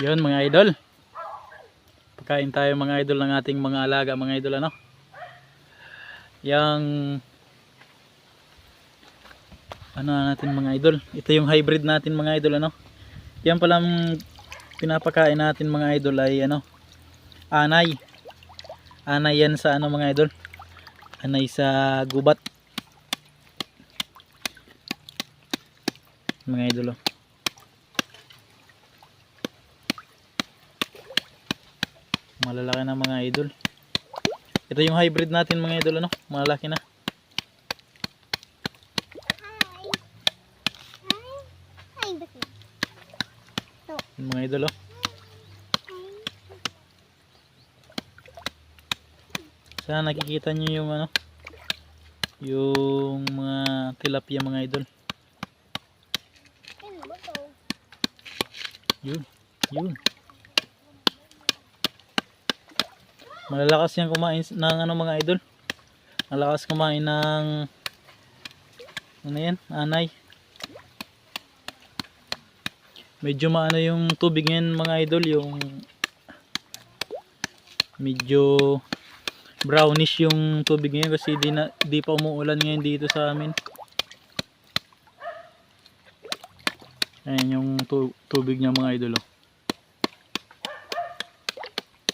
Yun mga idol. Pagkain tayo mga idol ng ating mga alaga mga idol ano. Yang ano na natin mga idol. Ito yung hybrid natin mga idol ano. Yan palang pinapakain natin mga idol ay ano. Anay. Anay yan sa ano mga idol. Anay sa gubat. Mga idol oh. Malalaki na mga idol. Ito yung hybrid natin mga idol ano? Malalaki na. Yung mga idol oh. Sana nakikita nyo yung ano? Yung mga tilapia mga idol. Yun yun malalakas yan kumain ng ano mga idol. Malakas kumain ng ano yan anay. Medyo maano yung tubig ngayon mga idol yung medyo brownish yung tubig ngayon kasi di, na, di pa umuulan ngayon dito sa amin. Ayan yung tu- tubig niya mga idol oh.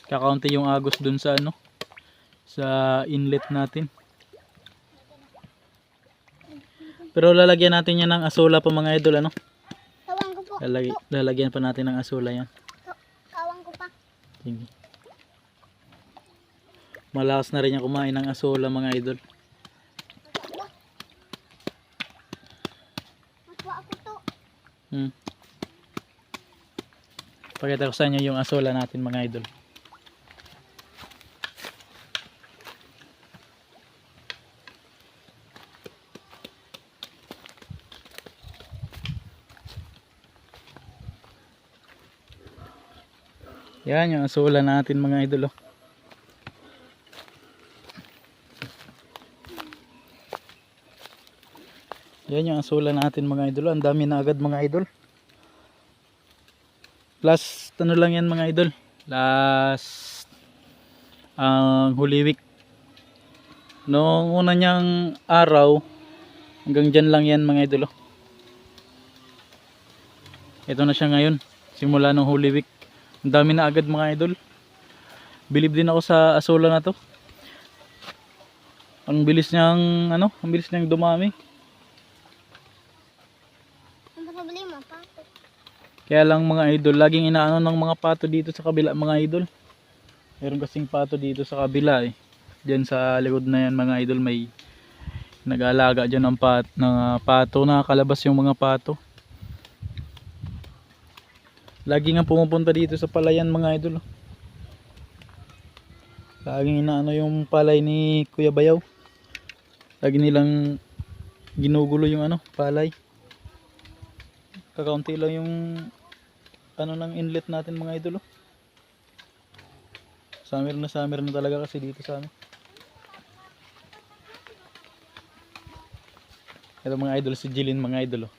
Kakaunti yung agos dun sa ano sa inlet natin pero lalagyan natin yan ng asola pa mga idol ano ko po. Lalagyan, pa natin ng asola yan Kawang ko pa. Sige. malakas na rin yung kumain ng asola mga idol hmm. pakita ko sa inyo yung asola natin mga idol Yan yung asola natin mga idol oh. Yan yung asola natin mga idol. oh. Ang dami na agad mga idol. Last ano lang yan mga idol. Last ang Holy Week. Noong una niyang araw hanggang dyan lang yan mga idol. oh. Ito na siya ngayon. Simula nung Holy Week. Ang dami na agad mga idol. Bilib din ako sa asola na to. Ang bilis niyang ano, ang bilis niyang dumami. Kaya lang mga idol, laging inaano ng mga pato dito sa kabila mga idol. Meron kasing pato dito sa kabila eh. Diyan sa likod na yan mga idol may nag-aalaga dyan ng, pat, ng pato. Nakakalabas yung mga pato. Lagi nga pumupunta dito sa palayan mga idol. Laging inaano yung palay ni Kuya Bayaw. Lagi nilang ginugulo yung ano, palay kakaunti lang yung ano ng inlet natin mga idol oh. summer na summer na talaga kasi dito sa amin ito mga idol si Jilin mga idol oh.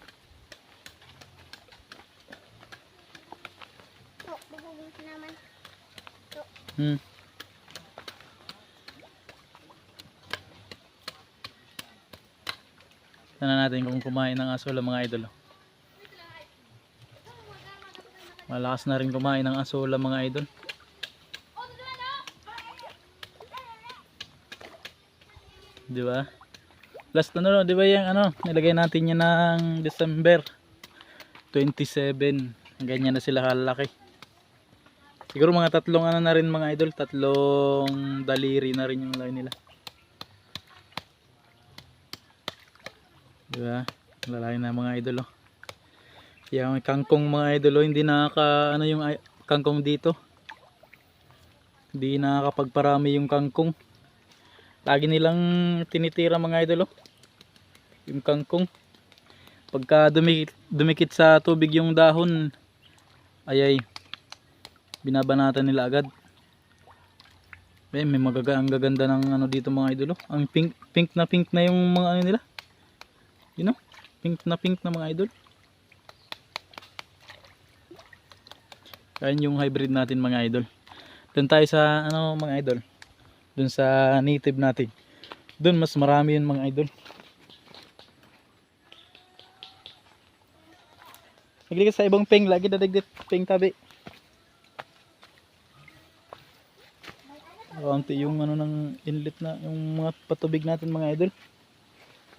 To, bubugin ko naman. Hmm. Tignan natin kung kumain ng asola mga idol oh. Malakas na rin kumain ng asola mga idol. Di ba? Last ano, di ba yung ano, nilagay natin yan ng December 27. Ganyan na sila kalaki. Siguro mga tatlong ano na rin mga idol, tatlong daliri na rin yung laki nila. Di ba? Lalaki na mga idol oh. Yung kangkong mga idol, oh, hindi nakaka ano yung kangkong dito. Hindi nakakapagparami yung kangkong. Lagi nilang tinitira mga idol, oh. Yung kangkong. Pagka dumikit, dumikit sa tubig yung dahon, ay ay, binabanatan nila agad. Eh, may magaga ang gaganda ng ano dito mga idol, oh. Ang pink, pink na pink na yung mga ano nila. You know? Pink na pink na mga idol. Ayan yung hybrid natin mga idol. Doon tayo sa ano mga idol. Doon sa native natin. Doon mas marami yun mga idol. Nagli ka sa ibang ping lagi dadagdit ping tabi. Kaunti yung ano ng inlet na yung mga patubig natin mga idol.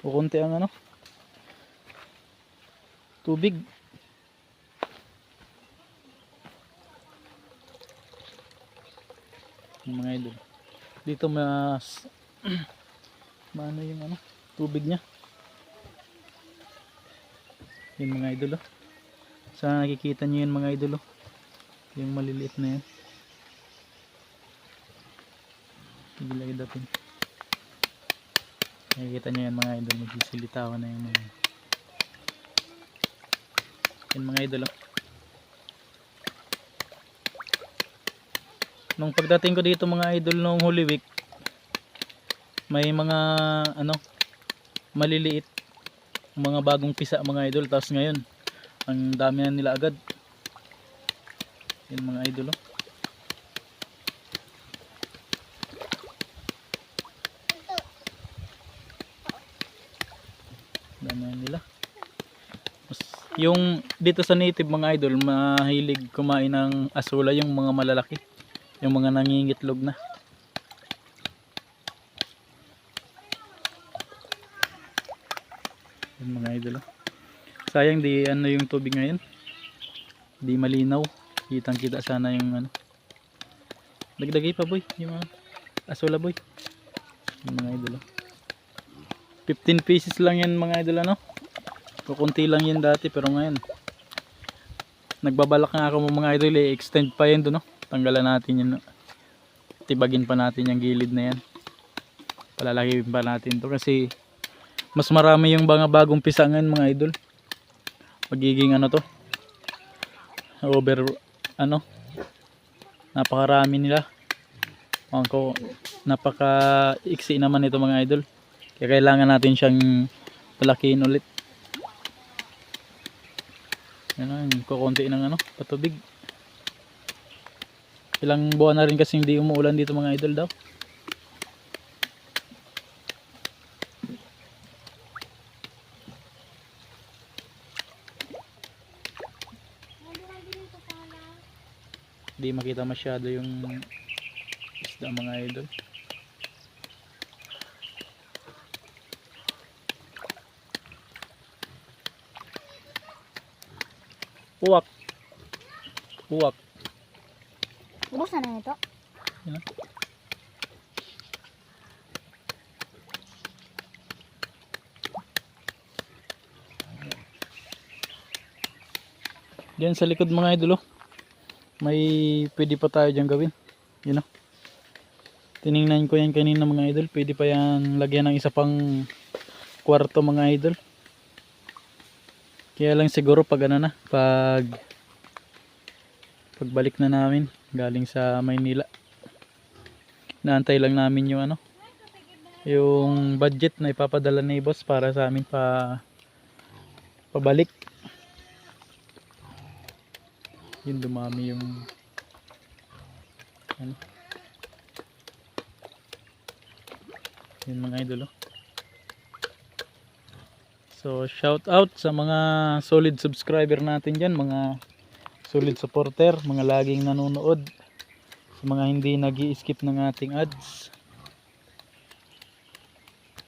O konti ang ano tubig. Mga idol. Dito mas maano yung ano tubig niya. Yung mga idol oh. Sana nakikita niyo yun mga idol oh. Yung maliliit na yan. Sige lagi datin. Nakikita niyo yan mga idol. Nagsisilitawan na yung mga yan mga idol oh. Nung pagdating ko dito mga idol nung Holy Week may mga ano maliliit mga bagong pisa mga idol tapos ngayon ang dami na nila agad yan mga idol oh. Ito. dami na nila Mas, yung dito sa native mga idol mahilig kumain ng asula yung mga malalaki yung mga nangingitlog na Yan mga idol oh. Sayang di ano yung tubig ngayon. Di malinaw. Kitang kita sana yung ano. Dagdagay pa boy. Yung mga asula boy. Yung mga idol oh. 15 pieces lang yan mga idol ano. Kukunti lang yan dati pero ngayon. Nagbabalak nga ako mga idol i-extend pa yan doon no. Tanggalan natin yun. no? Tibagin pa natin yung gilid na yan. Palalakihin pa natin to kasi mas marami yung mga bagong pisangan mga idol magiging ano to over ano napakarami nila ko napaka iksi naman ito mga idol kaya kailangan natin siyang palakihin ulit yan o kukunti ng ano patubig ilang buwan na rin kasi hindi umuulan dito mga idol daw Hindi makita masyado yung isda mga idol. Uwak. Uwak. Ubus na na ito. Yan. Diyan sa likod mga idol oh. May pwede pa tayo diyan gawin. Yun oh. Tiningnan ko yan kanina mga idol. Pwede pa yan lagyan ng isa pang kwarto mga idol. Kaya lang siguro pag ano na, pag pagbalik na namin galing sa Maynila. Naantay lang namin yung ano, yung budget na ipapadala ni boss para sa amin pa pabalik. Yun dumami yung ano. Yun mga idol oh. So shout out sa mga solid subscriber natin dyan, mga solid supporter, mga laging nanonood, sa mga hindi nag skip ng ating ads.